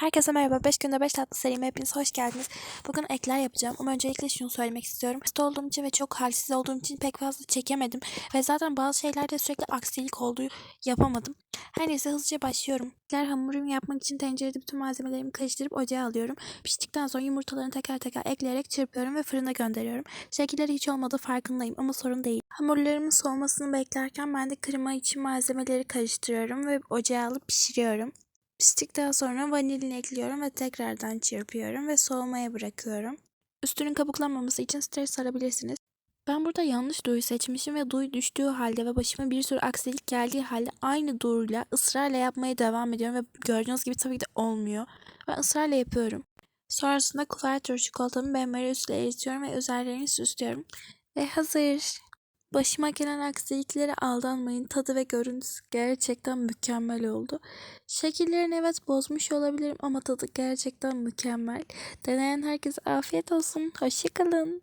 Herkese merhaba. 5 günde 5 tatlı serime hepiniz hoş geldiniz. Bugün ekler yapacağım ama öncelikle şunu söylemek istiyorum. Hasta olduğum için ve çok halsiz olduğum için pek fazla çekemedim. Ve zaten bazı şeylerde sürekli aksilik olduğu yapamadım. Her neyse hızlıca başlıyorum. Ekler hamurumu yapmak için tencerede bütün malzemelerimi karıştırıp ocağa alıyorum. Piştikten sonra yumurtalarını teker teker ekleyerek çırpıyorum ve fırına gönderiyorum. Şekilleri hiç olmadığı farkındayım ama sorun değil. Hamurlarımın soğumasını beklerken ben de krema için malzemeleri karıştırıyorum ve ocağa alıp pişiriyorum. Piştikten sonra vanilini ekliyorum ve tekrardan çırpıyorum ve soğumaya bırakıyorum. Üstünün kabuklanmaması için streç sarabilirsiniz. Ben burada yanlış duyu seçmişim ve duy düştüğü halde ve başıma bir sürü aksilik geldiği halde aynı duyuyla ısrarla yapmaya devam ediyorum ve gördüğünüz gibi tabii ki de olmuyor. Ben ısrarla yapıyorum. Sonrasında kuvertür çikolatamı benmari üstüne eritiyorum ve üzerlerini süslüyorum. Ve hazır. Başıma gelen aksiliklere aldanmayın. Tadı ve görüntüsü gerçekten mükemmel oldu. Şekillerini evet bozmuş olabilirim ama tadı gerçekten mükemmel. Deneyen herkese afiyet olsun. Hoşçakalın.